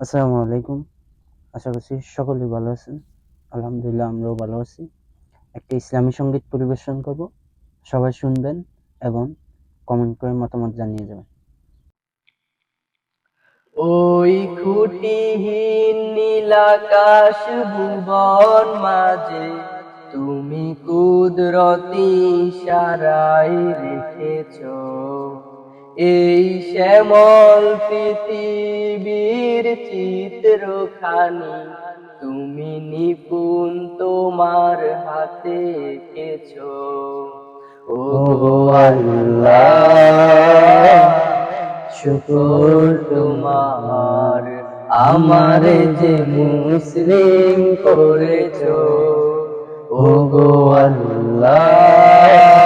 আসসালামু আলাইকুম। আশা করছি সকলেই ভালো আছেন। আলহামদুলিল্লাহ, আমরাও ভালো আছি। একটা ইসলামী সংগীত পরিবেশন করব। সবাই শুনবেন এবং কমেন্ট করে মতামত জানিয়ে যাবেন ওই খুঁটিহীন নীলাকাশ ভুবন মাঝে তুমি কুদরতি সারাই রেখেছ। এই শ্যামল পৃথিবীর চিত্রখানি, তুমি নিপুণ তোমার হাতে এঁকেছ। ও আল্লাহ, শুকর তোমার, আমার যে মুসলিম করেছ। ও গো আল্লাহ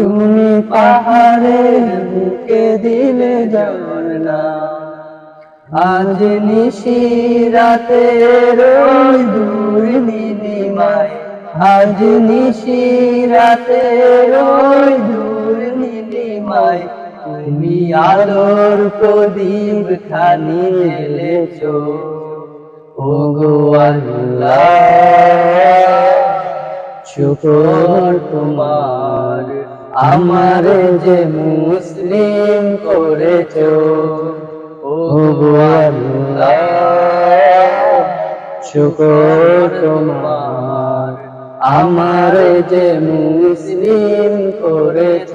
তুমি পাহাড়ের বুকে দিলে ঝর্ণা। আজ নিশি রাতে রোজ দূর নীলিমায়। আজ নিশি রাতে রোজ দূর নীলিমায়। তুমি আলোর প্রদীপ খানি জ্বেলেছ। ও গো আল্লাহ, শুকর তোমার। আমার যে মুসলিম করেছ শুকর তোমার। আমার যে মুসলিম করেছ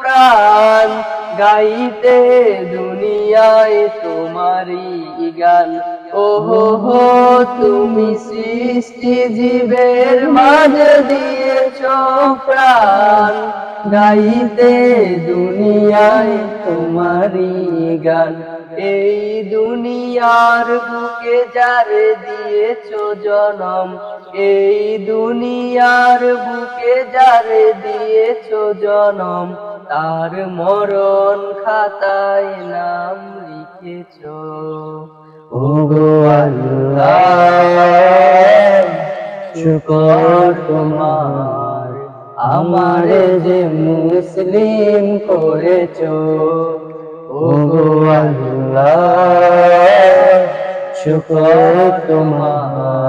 প্রাণ গাইতে দুনিয়ায় তোমারই গান। ওহো হো, তুমি সৃষ্টি জীবের মাঝে দিয়েছ প্রাণ। গাইতে দুনিয়ায় তোমারই গান। এই দুনিয়ার বুকে যারে দিয়েছ জনম এই দুনিয়ার বুকে যারে দিয়েছ জনম, তার মরণ খাতায় নাম লিখেছ। ও আল্লাহ, শুকর তোমার, আমার যে মুসলিম করেছ। ও গো আল্লাহ, শুকর তোমার